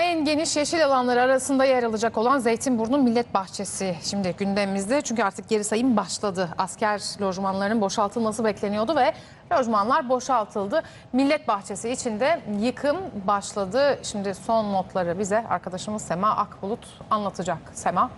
En geniş yeşil alanlar arasında yer alacak olan Zeytinburnu Millet Bahçesi şimdi gündemimizde. Çünkü artık geri sayım başladı. Asker lojmanlarının boşaltılması bekleniyordu ve lojmanlar boşaltıldı. Millet Bahçesi içinde yıkım başladı. Şimdi son notları bize arkadaşımız Sema Akbulut anlatacak. Sema.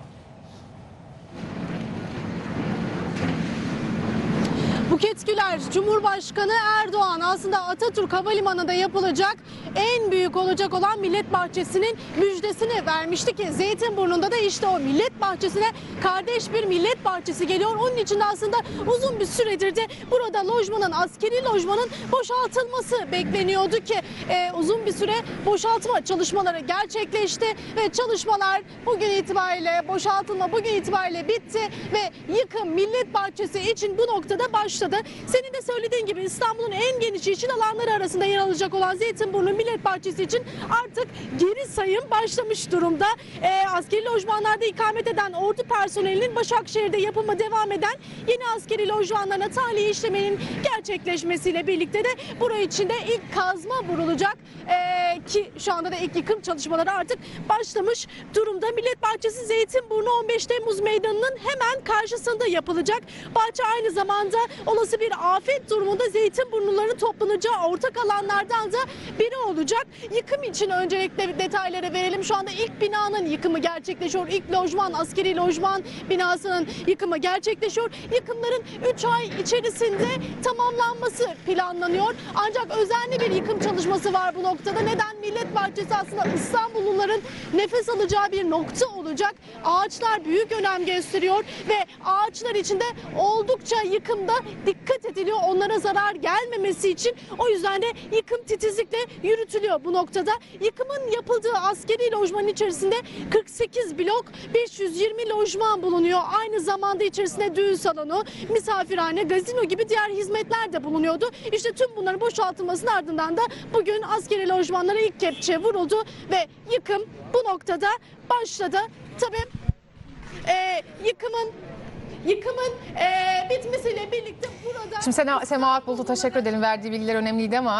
Buket Güler, Cumhurbaşkanı Erdoğan aslında Atatürk Havalimanı'nda yapılacak en büyük olacak olan Millet Bahçesi'nin müjdesini vermişti ki Zeytinburnu'nda da işte o Millet Bahçesi'ne kardeş bir Millet Bahçesi geliyor. Onun için aslında uzun bir süredir de burada lojmanın, askeri lojmanın boşaltılması bekleniyordu ki e, uzun bir süre boşaltma çalışmaları gerçekleşti ve çalışmalar bugün itibariyle boşaltılma bugün itibariyle bitti ve yıkım Millet Bahçesi için bu noktada başladı. Senin de söylediğin gibi İstanbul'un en geniş yeşil alanları arasında yer alacak olan Zeytinburnu Millet Bahçesi için artık geri sayım başlamış durumda. Ee, askeri lojmanlarda ikamet eden ordu personelinin Başakşehir'de yapıma devam eden yeni askeri lojmanlarına tahliye işleminin gerçekleşmesiyle birlikte de buraya içinde ilk kazma vurulacak. Ee, ki şu anda da ilk yıkım çalışmaları artık başlamış durumda. Millet Bahçesi Zeytinburnu 15 Temmuz Meydanı'nın hemen karşısında yapılacak. Bahçe aynı zamanda olası bir afet durumunda Zeytinburnuların toplanacağı ortak alanlardan da biri olacak. Yıkım için öncelikle detayları verelim. Şu anda ilk binanın yıkımı gerçekleşiyor. İlk lojman, askeri lojman binasının yıkımı gerçekleşiyor. Yıkımların 3 ay içerisinde tamamlanması planlanıyor. Ancak özenli bir yıkım çalışması var bu noktada. Neden? Millet Bahçesi aslında İstanbulluların nefes alacağı bir nokta olacak. Ağaçlar büyük önem gösteriyor ve ağaçlar içinde oldukça yıkımda dikkat ediliyor. Onlara zarar gelmemesi için o yüzden de yıkım titizlikle yürütülüyor bu noktada. Yıkımın yapıldığı askeri lojmanın içerisinde 48 blok 520 lojman bulunuyor. Aynı zamanda içerisinde düğün salonu, misafirhane, gazino gibi diğer hizmetler de bulunuyordu. İşte tüm bunların boşaltılmasının ardından da bugün askeri lojmanlara ilk kepçe vuruldu ve yıkım bu noktada başladı. Tabii e, yıkımın yıkımın e, bitmesiyle birlikte burada Şimdi Sema, Sema Akbulut'a teşekkür edelim. Verdiği bilgiler önemliydi ama